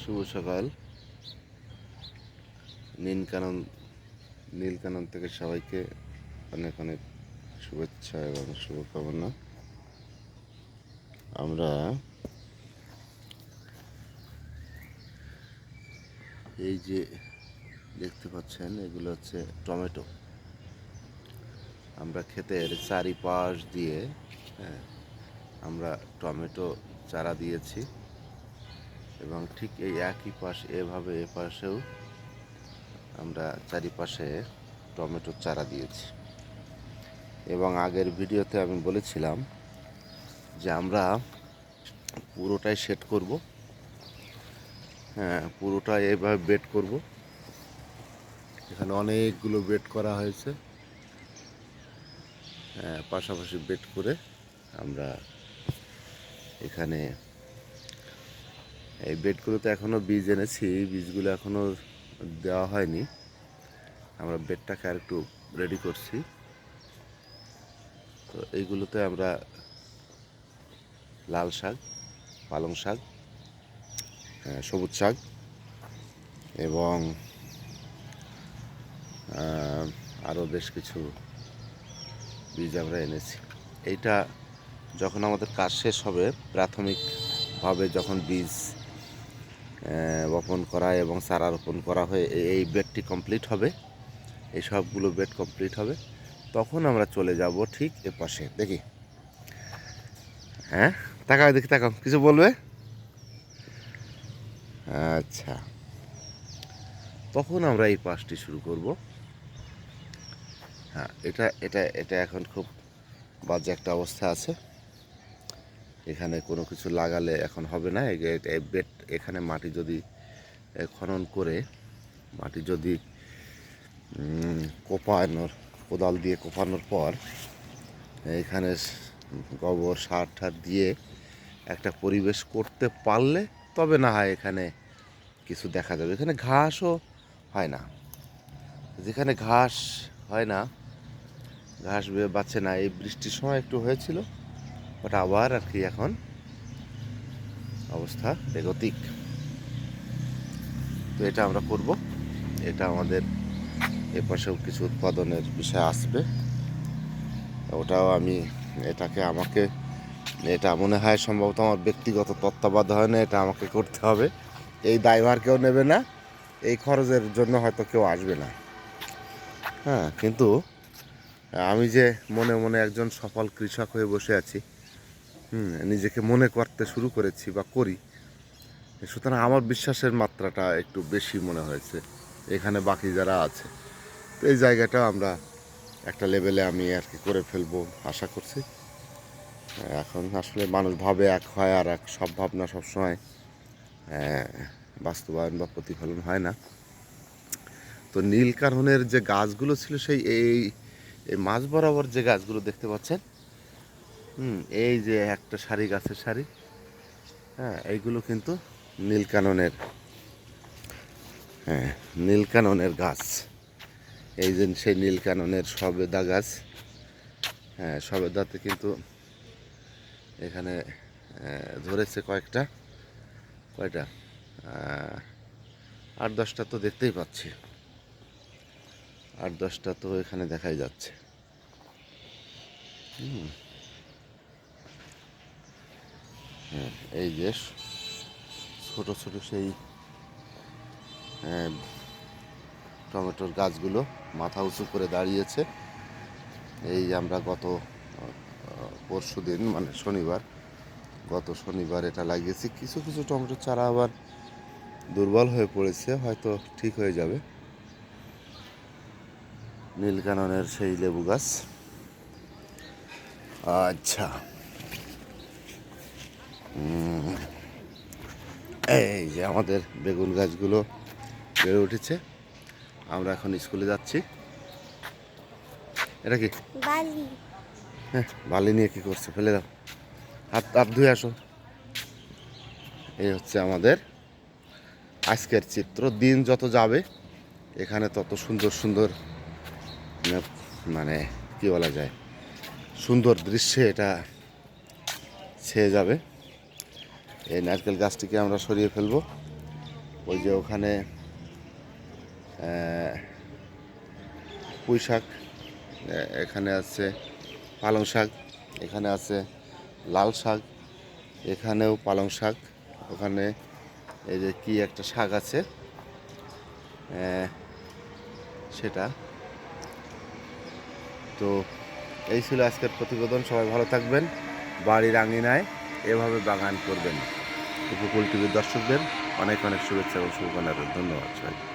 শুভ সকাল। নীলকানন নীলকানন থেকে সবাইকে অনেক অনেক শুভেচ্ছা এবং শুভকামনা। আমরা এই যে দেখতে পাচ্ছেন, এগুলো হচ্ছে টমেটো। আমরা ক্ষেতের চারিপাশ দিয়ে হ্যাঁ আমরা টমেটো চারা দিয়েছি। এবং ঠিক এই একই পাশ, এভাবে এ পাশেও আমরা চারিপাশে টমেটোর চারা দিয়েছি। এবং আগের ভিডিওতে আমি বলেছিলাম যে আমরা পুরোটাই সেট করব। হ্যাঁ পুরোটাই এভাবে বেড করব। এখানে অনেকগুলো বেড করা হয়েছে। হ্যাঁ পাশাপাশি বেড করে আমরা এখানে এই বেডগুলোতে এখনও বীজ এনেছি বীজগুলো এখনও দেওয়া হয়নি। আমরা বেডটাকে আর একটু রেডি করছি। তো এইগুলোতে আমরা লাল শাক, পালং শাক সবুজ শাক এবং আরও বেশ কিছু বীজ আমরা এনেছি। এইটা যখন আমাদের কাজ শেষ হবে, প্রাথমিকভাবে যখন বীজ বপন করা এবং চারা রোপণ করা হয়ে এই- বেডটি কমপ্লিট হবে। এই সবগুলো বেড কমপ্লিট হবে। তখন আমরা চলে যাব ঠিক এ পাশে দেখি। হ্যাঁ? তাকাও, দেখি, তাকাও। কিছু বলবে? আচ্ছা। তখন আমরা এই পাশটি শুরু করব। হ্যাঁ এটা এটা এটা এখন খুব বাজে একটা অবস্থা আছে। এখানে কোনো কিছু লাগালে এখন হবে না। বেড এখানে মাটি যদি খনন করে মাটি যদি কোপানোর, কোদাল দিয়ে কোপানোর পর এখানে গোবর, সার ঠার দিয়ে একটা পরিবেশ করতে পারলে তবে না হয় এখানে কিছু দেখা যাবে। এখানে ঘাসও হয় না। যেখানে ঘাস হয় না, ঘাস বাঁচে না। এই বৃষ্টির সময় একটু হয়েছিল। বাট আবার আর কি এখন অবস্থা বেগতিক। তো এটা আমরা করব। এটা আমাদের এ পাশেও কিছু উৎপাদনের বিষয় আসবে। ওটাও আমি এটাকে আমাকে, এটা মনে হয় সম্ভবত আমার ব্যক্তিগত তত্ত্বাবধানে এটা আমাকে করতে হবে। এই দায়ভার কেউ নেবে না, এই খরচের জন্য হয়তো কেউ আসবে না। হ্যাঁ কিন্তু আমি যে মনে মনে একজন সফল কৃষক হয়ে বসে আছি নিজেকে মনে করতে শুরু করেছি বা করি। সুতরাং আমার বিশ্বাসের মাত্রাটা একটু বেশি মনে হয়েছে, এখানে বাকি যারা আছে। তো এই জায়গাটা আমরা একটা লেভেলে আমি আর কি করে ফেলব, আশা করছি। এখন আসলে মানুষ ভাবে এক হয় আর এক সব ভাবনা সবসময় বাস্তবায়ন বা প্রতিফলন হয় না। তো নীলকাননের যে গাছগুলো ছিল সেই এই মাঝ বরাবর যে গাছগুলো দেখতে পাচ্ছেন হুম, এই যে একটা শাড়ি, গাছের শাড়ি। হ্যাঁ এইগুলো কিন্তু নীলকাননের হ্যাঁ নীলকাননের গাছ। এই যে সেই নীলকাননের সবেদা গাছ। হ্যাঁ সবেদাতে কিন্তু এখানে ধরেছে কয়েকটা, কয়টা? আট দশটা তো দেখতেই পাচ্ছি। আট দশটা তো এখানে দেখাই যাচ্ছে। হুম। হ্যাঁ এই যে ছোট ছোট সেই টমেটোর গাছগুলো মাথা উঁচু করে দাঁড়িয়েছে। এই আমরা গত পরশু দিন মানে শনিবার, গত শনিবার এটা লাগিয়েছি। কিছু কিছু টমেটো চারা আবার দুর্বল হয়ে পড়েছে, হয়তো ঠিক হয়ে যাবে। নীলকাননের সেই লেবু গাছ। আচ্ছা। এই যে আমাদের বেগুন গাছগুলো বেড়ে উঠেছে। আমরা এখন স্কুলে যাচ্ছি। এটা কি? বালি। হ্যাঁ বালি নিয়ে কি করছে? ফেলে দাও। হাত হাত ধুয়ে আসো। এই হচ্ছে আমাদের আজকের চিত্র। দিন যত যাবে এখানে তত সুন্দর সুন্দর মানে- মানে কি বলা যায়? সুন্দর দৃশ্যে এটা ছেয়ে যাবে। এই নারকেল গাছটিকে আমরা সরিয়ে ফেলব। ওই যে ওখানে পুঁই শাক এখানে আছে পালং শাক, এখানে আছে লাল শাক, এখানেও পালং শাক, ওখানে এই যে কি একটা শাক আছে সেটা। তো এই ছিল আজকের প্রতিবেদন, সবাই ভালো থাকবেন। বাড়ির আঙিনায় এভাবে বাগান করবেন। উপকূল টিভির দর্শকদের অনেক অনেক শুভেচ্ছা এবং শুভকামনা। ধন্যবাদ সবাই